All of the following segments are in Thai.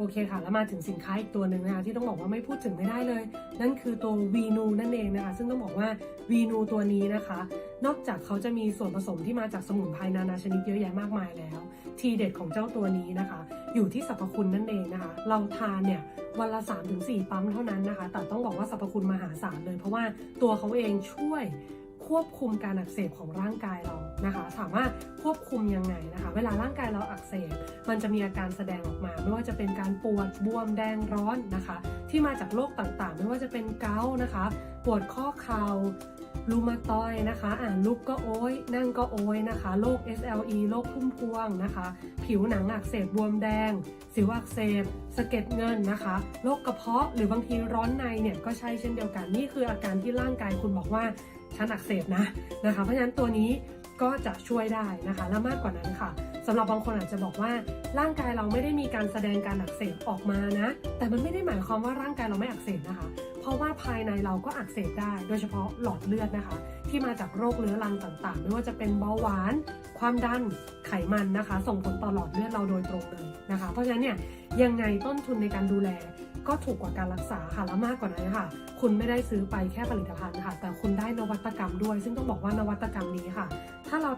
โอเคค่ะ แล้วมาถึงสินค้าอีกตัวหนึ่งนะคะที่ต้องบอกว่าไม่พูดถึงไม่ได้เลย นั่นคือตัววีนูนั่นเองนะคะ ซึ่งต้องบอกว่าวีนูตัวนี้นะคะ นอกจากเขาจะมีส่วนผสมที่มาจากสมุนไพรนานาชนิดเยอะแยะมากมายแล้ว ทีเด็ดของเจ้าตัวนี้นะคะ อยู่ที่สรรพคุณนั่นเองนะคะ เราทานเนี่ยวันละ 3-4 ปั๊มเท่านั้นนะคะ แต่ต้องบอกว่าสรรพคุณมหาศาลเลย เพราะว่าตัวเขาเองช่วย ควบคุมการอักเสบของร่างกายเรานะคะ ถามว่าควบคุมยังไงนะคะ เวลาร่างกายเราอักเสบมันจะมีอาการแสดงออกมา ไม่ว่าจะเป็นการปวดบวมแดงร้อนนะคะ ที่มาจากโรคต่างๆ ไม่ว่าจะเป็นเกาต์นะคะ ปวดข้อเข่ารูมาตอยนะคะ อ่านลุกก็โอยนั่งก็โอยนะคะ โรค SLE โรคพุ่มพวงนะคะ ผิวหนังอักเสบบวมแดง สิวอักเสบสะเก็ดเงินนะคะ โรคกระเพาะหรือบางทีร้อนในเนี่ยก็ใช่เช่นเดียวกัน นี่คืออาการที่ร่างกายคุณบอกว่าฉันอักเสบนะนะคะ เพราะฉะนั้นตัวนี้ ก็จะช่วยได้นะคะ และมากกว่านั้นค่ะสำหรับบางคนอาจจะบอกว่าร่างกายเราไม่ได้มีการแสดงการอักเสบออกมานะ แต่มันไม่ได้หมายความว่าร่างกายเราไม่อักเสบนะคะ เพราะว่าภายในเราก็อักเสบได้ โดยเฉพาะหลอดเลือดนะคะ ที่มาจากโรคเรื้อรังต่างๆ ไม่ว่าจะเป็นเบาหวาน ความดันไขมันนะคะ ส่งผลต่อหลอดเลือดเราโดยตรงเลยนะคะ เพราะฉะนั้นเนี่ยยังไงต้นทุนในการดูแลก็ถูกกว่าการรักษาค่ะและมากกว่านั้นค่ะ คุณไม่ได้ซื้อไปแค่ผลิตภัณฑ์ค่ะ แต่คุณได้นวัตกรรมด้วย ซึ่งต้องบอกว่านวัตกรรมนี้ค่ะ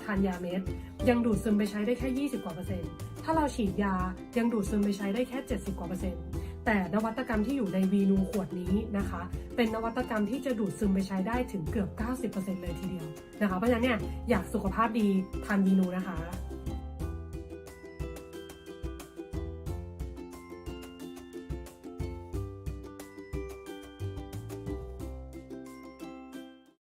ทานยาเม็ดยังดูดซึมไปใช้ได้แค่ 20 กว่าเปอร์เซ็นต์ ถ้าเราฉีดยายังดูดซึมไปใช้ได้แค่ 70 กว่าเปอร์เซ็นต์ แต่นวัตกรรมที่อยู่ในวีนูขวดนี้นะคะ เป็นนวัตกรรมที่จะดูดซึมไปใช้ได้ถึงเกือบ 90%เลยทีเดียวนะคะ เพราะฉะนั้นเนี่ยอยากสุขภาพดีทานวีนูนะคะ